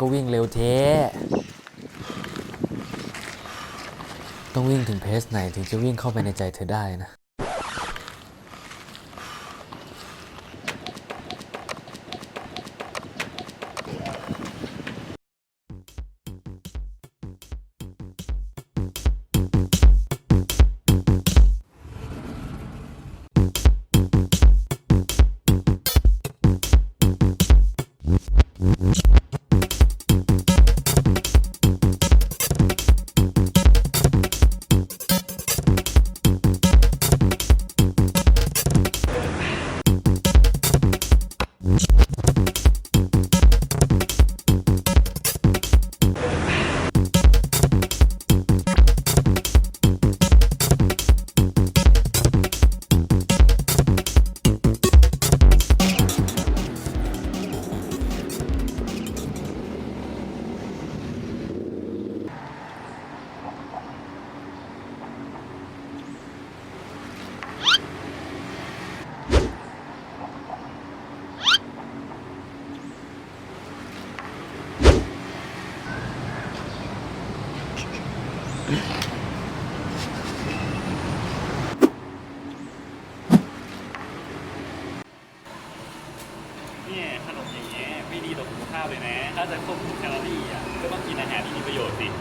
ก็วิ่งเร็วเทต้องวิ่งถึงเพสไหนถึงจะวิ่งเข้าไปในใจเธอได้นะ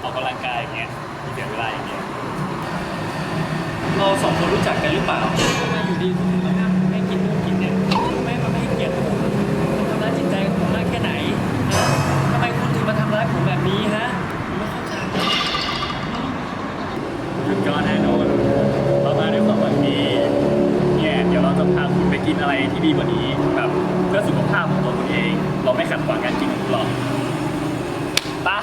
ออกกำลังกายอย่างเงี้ยมีเสียเวลาอย่างเงี้ยเราสองคนรู้จักกันหรือเปล่าทำไมอยู่ดีคุณถึงมาห้ามผมให้กินนู่นกินเนี่ยรู้ไหมมันไม่ให้เกียรติผมมันทำร้ายจิตใจผมมากแค่ไหนฮะทำไมคุณถึงมาทำร้ายผมแบบนี้ฮะผมไม่เข้าใจหยุดก่อนนะโนนเรามาด้วยความหวังดีเนี่ยเดี๋ยวเราจะพาคุณไปกินอะไรที่ดีกว่านี้แบบเพื่อสุขภาพของตัวคุณเอง เราไม่ขัดขวางการกินของคุณหรอกไปะ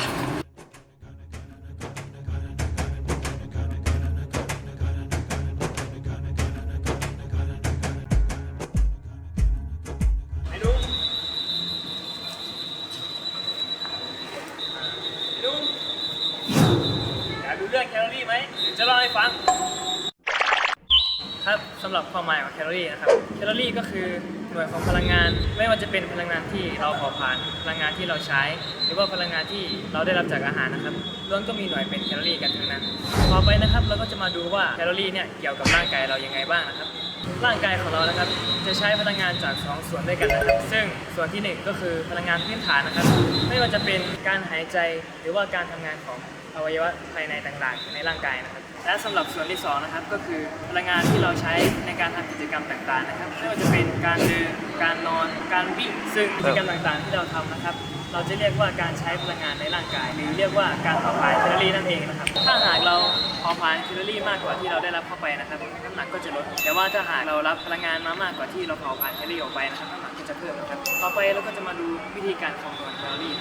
อยากดูเรื่องแคลอรี่ไหมเดี๋ยวจะเล่าให้ฟัง ครับสำหรับความหมายของแคลอรี่นะครับ แคลอรี่ก็คือหน่วยของพลังงาน ไม่ว่าจะเป็นพลังงานที่เราเผาผลาญพลังงานที่เราใช้ หรือว่าพลังงานที่เราได้รับจากอาหารนะครับล้วนก็มีหน่วยเป็นแคลอรี่กันทั้งนั้น ต่อไปนะครับเราก็จะมาดูว่าแคลอรี่เนี่ยเกี่ยวกับร่างกายเรายังไงบ้างนะครับ ร่างกายของเรานะครับจะใช้พลังงานจากสองส่วนด้วยกันนะครับ ซึ่งส่วนที่หนึ่งก็คือพลังงานพื้นฐานนะครับ ไม่ว่าจะเป็นการหายใจหรือว่าการทำงานของ อวัยวะภายในต่างๆ ในร่างกายนะครับ และสำหรับส่วนที่สองนะครับก็คือพลังงานที่เราใช้ในการทำกิจกรรมต่างๆนะครับไม่ว่าจะเป็นการเดินการนอนการวิ่งซึ่งกิจกรรมต่างๆ ที่เราทำนะครับเราจะเรียกว่าการใช้พลังงานในร่างกาย หรือเรียกว่าการเผาผลาญแคลอรี่นั่นเองนะครับถ้าหากเราเผาผลาญแคลอรี่มากกว่าที่เราได้รับเข้าไปนะครับน้ำหนักก็จะลดแต่ว่าถ้าหากเรารับพลังงานมามากกว่าที่เราเผาผลาญแคลอรี่ออกไปนะครับน้ำหนักก็จะเพิ่มนะครับต่อไปเราก็จะมาดูวิธีการคำนวณแคลอรี่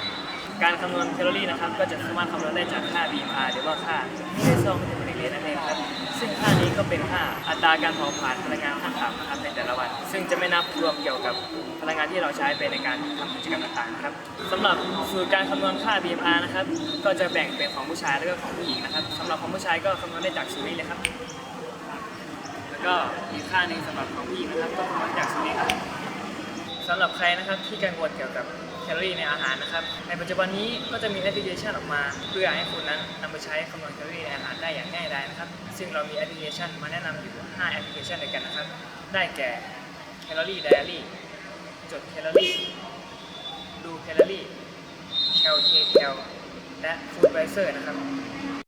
การคำนวณแคลอรี่นะครับก็จะสามารถคำนวณได้จากค่า BMR หรือว่าค่าเบสซอลเมตาบอลิเรทนั่นเองครับซึ่งค่านี้ก็เป็นค่าอัตราการเผาผลาญพลังงานขั้นต่ำนะครับในแต่ละวัน ซึ่งจะไม่นับรวมเกี่ยวกับพลังงานที่เราใช้ไปในการทำกิจกรรมต่างๆนะครับสำหรับสูตรการคำนวณค่า BMR นะครับก็จะแบ่งเป็นของผู้ชายและก็ของผู้หญิงนะครับสำหรับของผู้ชายก็คำนวณได้จากสูตรนี้เลยครับ แล้วก็อีกค่าหนึ่งสำหรับของผู้หญิงนะครับก็คำนวณจากสูตรนี้ครับสำหรับใครนะครับที่กังวลเกี่ยวกับ แคลอรี่ในอาหารนะครับ ในปัจจุบันนี้ก็จะมีแอปพลิเคชันออกมา เพื่อให้คุณนั้นนำไปใช้คำนวณแคลอรี่ในอาหารได้อย่างง่ายดายนะครับ ซึ่งเรามีแอปพลิเคชันมาแนะนำอยู่ 5 แอปพลิเคชันด้วยกันนะครับ ได้แก่แคลอรี่ไดอารี่จดแคลอรี่ ดูแคลอรี่แคลเคแคลและฟู้ดไ i เซอร์นะครับ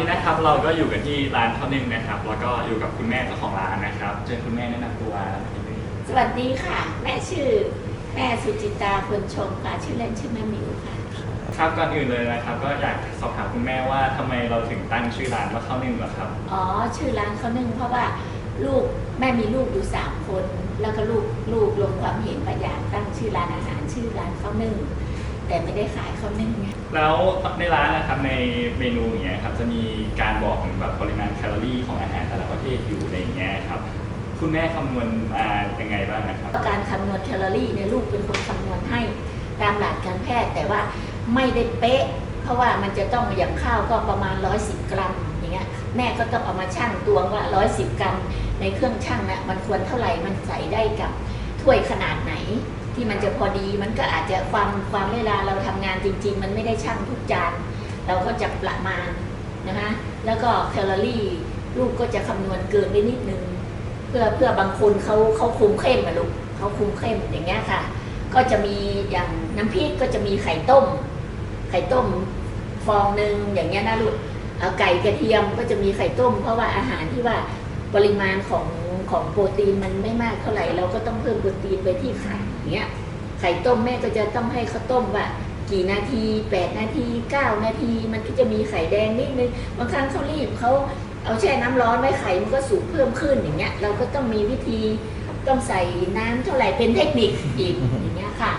นนี้นะครับเราก็อยู่กันที่ร้านข้าวนึ่งนะครับ แล้วก็อยู่กับคุณแม่เจ้าของร้านนะครับเชิญคุณแม่แนะนำตัวแล้วนิดนึงสวัสดีค่ะ แม่ชื่อแม่สุจิตาคนชมค่ะชื่อเล่นชื่อแม่หมิวค่ะคครับก่อนอื่นเลยนะครับ ก็อยากสอบถามคุณแม่ว่าทำไมเราถึงตั้งชื่อร้านว่าข้าวนึ่งเหรอครับอ๋อชื่อร้านข้าวนึ่งเพราะว่าลูกแม่มีลูกอยู่สามคน แล้วก็ลูกลูกลงความเห็นว่าอยากตั้งชื่อร้านอาหารชื่อร้านข้าวนึ่ง แต่ไม่ได้ขายข้าวนึ่งไงแล้วในร้านนะครับในเมนูอย่างเงี้ยครับจะมีการบอกถึงแบบปริมาณแคลอรี่ของอาหารแต่ละประเภทอยู่ในอย่างเงี้ยครับคุณแม่คำนวณมายังไงบ้างนะครับ การคำนวณแคลอรี่เนี่ยลูกเป็นคนคำนวณให้ตามหลักการแพทย์แต่ว่าไม่ได้เป๊ะ เพราะว่ามันจะต้องอย่างข้าวก็ประมาณ 110 กรัมอย่างเงี้ยแม่ก็ต้องเอามาชั่งตวงว่า 110 กรัมในเครื่องชั่งนะมันควรเท่าไหร่มันใส่ได้กับถ้วยขนาดไหน ที่มันจะพอดีมันก็อาจจะความความเวลาเราทำงานจริง ๆ มันไม่ได้ชั่งทุกจาน เราก็จะประมาณนะคะแล้วก็แคลอรี่ลูกก็จะคำนวณเกินไปนิดนึง เพื่อเพื่อบางคนเขาเขาคุมเข้มอะลูกเขาคุมเข้มอย่างเงี้ยค่ะ ก็จะมีอย่างน้ำพริกก็จะมีไข่ต้ม ไข่ต้มฟองหนึ่งอย่างเงี้ยนะลูกไก่กระเทียมก็จะมีไข่ต้ม เพราะว่าอาหารที่ว่าปริมาณของของโปรตีนมันไม่มากเท่าไหร่เราก็ต้องเพิ่มโปรตีนไปที่ไข่ เงี้ยไข่ต้มแม่ก็จะต้องให้เขาต้มว่ากี่นาที8นาที9นาที มันก็จะมีไข่แดงนิดนึงบางครั้งเขารีบเขาเอาแช่น้ำร้อนไว้ไข่มันก็สุกเพิ่มขึ้นอย่างเงี้ย เราก็ต้องมีวิธีต้องใส่น้ำเท่าไหร่เป็นเทคนิคอีกอย่างเงี้ยค่ะ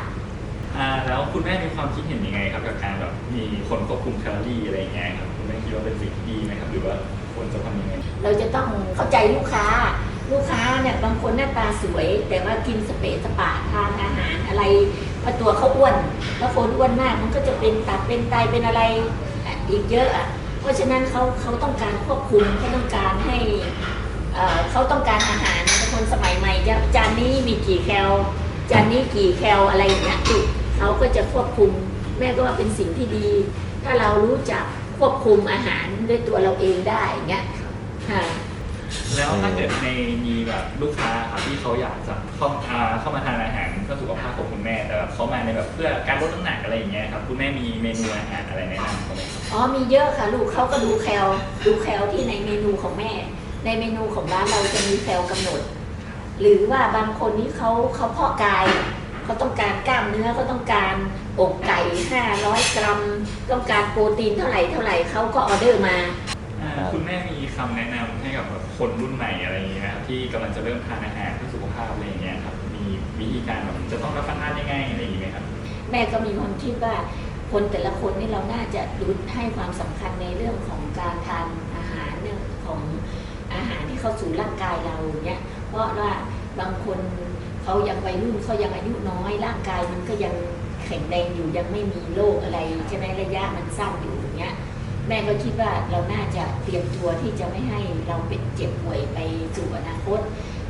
อ่าแล้วคุณแม่มีความคิดเห็นยังไงครับกับการแบบมีคนควบคุมแคลอรี่อะไรอย่างเงี้ยครับคุณแม่คิดว่าเป็นสิ่งที่ดีไหมครับ หรือว่าควรจะทำยังไง เราจะต้องเข้าใจลูกค้า ลูกค้าเนี่ยบางคนหน้าตาสวย แต่ว่ากินสเปสปะทานอาหารอะไรพราตัวเขาอ้วนแล้วคนอ้วนมากมันก็จะเป็นตับเป็นไตเป็นอะไรอีกเยอะอะเพราะฉะนั้นเขาเขาต้องการควบคุมเขาต้องการให้เอ่อเขาต้องการอาหารบางคนสมัยใหม่จะจานนี้มีกี่แคลจานนี้กี่แคลอะไรอย่างเงี้ยเขาก็จะควบคุม แม่ก็ว่าเป็นสิ่งที่ดี ถ้าเรารู้จักควบคุมอาหารด้วยตัวเราเองได้อย่างเงี้ยค่ะ แล้วถ้าเกิดในมีแบบลูกค้าครับที่เขาอยากจะเข้าอ่าเข้ามาทานอาหารเพื่อสุขภาพของคุณแม่แต่แบบเขามาในแบบเพื่อการลดน้ำหนักอะไรอย่างเงี้ยครับคุณแม่มีเมนูอาหารอะไรแนะนำเขาไหมครับอ๋อมีเยอะค่ะลูกเขาก็ดูแคลดูแคลที่ในเมนูของแม่ ในเมนูของร้านเราจะมีแคลกำหนด หรือว่าบางคนนี่เขาเขาเพาะกายเขาต้องการกล้ามเนื้อเขาต้องการอกไก่ 500 กรัม ต้องการโปรตีนเท่าไหร่เท่าไหร่เขาก็ออเดอร์มา คุณแม่มีคำแนะนำให้กับแบบคนรุ่นใหม่อะไรอย่างเงี้ยนะครับที่กำลังจะเริ่มทานอาหารเพื่อสุขภาพอะไรอย่างเงี้ยครับมีวิธีการแบบจะต้องรับประทานยังไงอะไรอย่างเงี้ยครับ แม่ก็มีความคิดว่าคนแต่ละคนนี่เราน่าจะรู้ให้ความสำคัญในเรื่องของการทานอาหารเรื่องของอาหารที่เข้าสู่ร่างกายเราเนี่ยเพราะว่าบางคนเขายังวัยรุ่นเขายังอายุน้อย ร่างกายมันก็ยังแข็งแรงอยู่ยังไม่มีโรคอะไรใช่ไหมระยะมันสั้นอยู่อย่างเงี้ย แม่ก็คิดว่าเราน่าจะเตรียมตัวที่จะไม่ให้เราเป็นเจ็บป่วยไปสู่อนาคต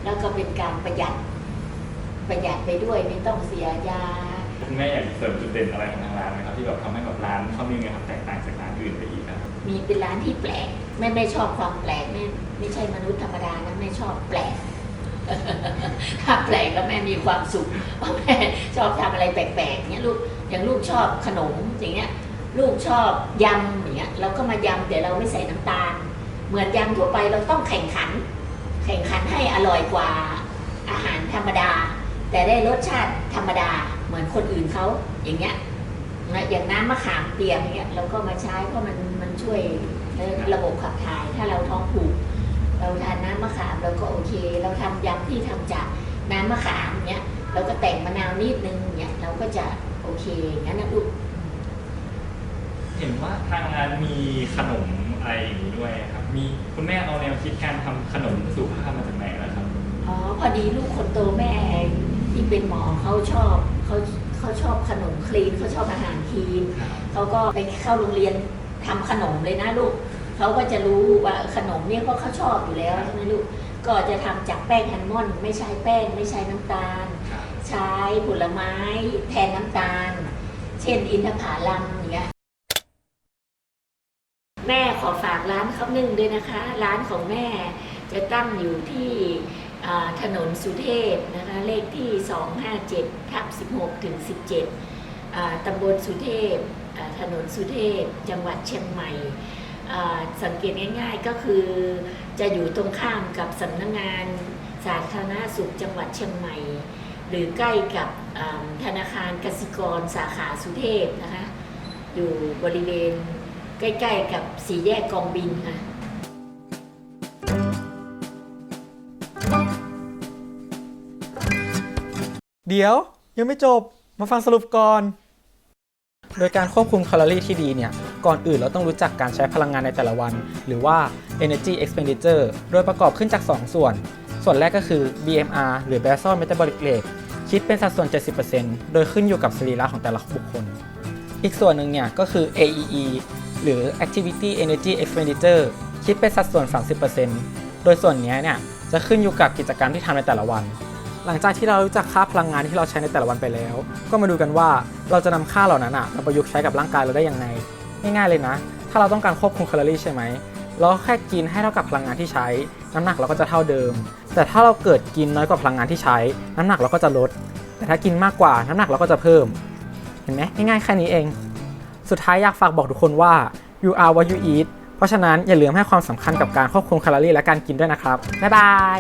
แล้วก็เป็นการประหยัดประหยัดไปด้วยไม่ต้องเสียยาคุณแม่อยากเสริมจุดเด่นอะไรของทางร้านไหมครับที่แบบทำให้แบบร้านข้าวนึ่งเนะครับแตกต่างจากร้านอื่นไปอีกครับมีเป็นร้านที่แปลกแม่ไม่ชอบความแปลกแม่ไม่ใช่มนุษย์ธรรมดานะแม่ชอบแปลกถ้าแปลกแล้วแม่มีความสุขเพราะแม่ชอบทำอะไรแปลกๆเนี้ยลูกอย่างลูกชอบขนมอย่างเงี้ย ลูกชอบยำ อย่างเงี้ยเราก็มายำแต่เราไม่ใส่น้ำตาล เหมือนยำทั่วไปเราต้องแข่งขัน แข่งขันให้อร่อยกว่าอาหารธรรมดา แต่ได้รสชาติธรรมดาเหมือนคนอื่นเขาอย่างเงี้ยนะอย่างน้ำมะขามเปียกเงี้ยเราก็มาใช้เพราะมันมันช่วยระบบขับถ่ายถ้าเราท้องผูกเราทานน้ำมะขามเราก็โอเค เราทำยำที่ทำจากน้ำมะขามเนี้ยเราก็แต่งมะนาวนิดนึงเนี้ยเราก็จะโอเคอย่างนั้นนะลูก เห็นว่าทางร้านมีขนมอะไรอย่างนี้ด้วยครับ มีคุณแม่เอาแนวคิดการทำขนมสุขภาพมาจากไหนล่ะครับ อ๋อพอดีลูกคนโตแม่ที่เป็นหมอเขาชอบเขาเขาชอบขนมคลีนเขาชอบอาหารคลีนเขาก็ไปเข้าโรงเรียนทำขนมเลยนะลูกเขาก็จะรู้ว่าขนมเนี่ยเพราะเขาชอบอยู่แล้วใช่ไหมลูกก็จะทำจากแป้งแฮนมอนไม่ใช้แป้งไม่ใช้น้ำตาล ครับ ใช้ผลไม้แทนน้ำตาล เช่นอินทผลัมอย่างเงี้ย แม่ขอฝากร้านข้าวนึ่งด้วยนะคะ ร้านของแม่จะตั้งอยู่ที่ถนนสุเทพนะคะเลขที่ 257ทับ16ถึง17ตำบลสุเทพถนนสุเทพจังหวัดเชียงใหม่สังเกตง่ายๆก็คือจะอยู่ตรงข้ามกับสำนักงงานสาธารณสุขจังหวัดเชียงใหม่ หรือใกล้กับธนาคารกสิกรสาขาสุเทพนะคะอยู่บริเวณ ใกล้ๆกับสี่แยกกองบินค่ะ เดี๋ยวยังไม่จบมาฟังสรุปก่อน โดยการควบคุมแคลอรี่ที่ดีเนี่ย ก่อนอื่นเราต้องรู้จักการใช้พลังงานในแต่ละวัน หรือว่า energy expenditure โดยประกอบขึ้นจาก 2 ส่วน ส่วนแรกก็คือ BMR หรือ basal metabolic rate คิดเป็นสัดส่วน 70%โดยขึ้นอยู่กับสรีระของแต่ละบุคคล อีกส่วนหนึ่งเนี่ยก็คือ AEE หรือ activity energy expenditure คิดเป็นสัดส่วน 30%โดยส่วนนี้เนี่ยจะขึ้นอยู่กับกิจกรรมที่ทำในแต่ละวัน หลังจากที่เรารู้จักค่าพลังงานที่เราใช้ในแต่ละวันไปแล้ว ก็มาดูกันว่าเราจะนำค่าเหล่านั้นอะมาประยุกต์ใช้กับร่างกายเราได้ยังไง ง่ายๆเลยนะ ถ้าเราต้องการควบคุมแคลอรี่ใช่ไหมเราก็แค่กินให้เท่ากับพลังงานที่ใช้ น้ำหนักเราก็จะเท่าเดิม แต่ถ้าเราเกิดกินน้อยกว่าพลังงานที่ใช้ น้ำหนักเราก็จะลด แต่ถ้ากินมากกว่าน้ำหนักเราก็จะเพิ่ม เห็นไหมง่ายๆแค่นี้เอง สุดท้ายอยากฝากบอกทุกคนว่า you are what you eat เพราะฉะนั้นอย่าลืมให้ความสำคัญกับการควบคุมแคลอรี่และการกินด้วยนะครับ บ๊ายบาย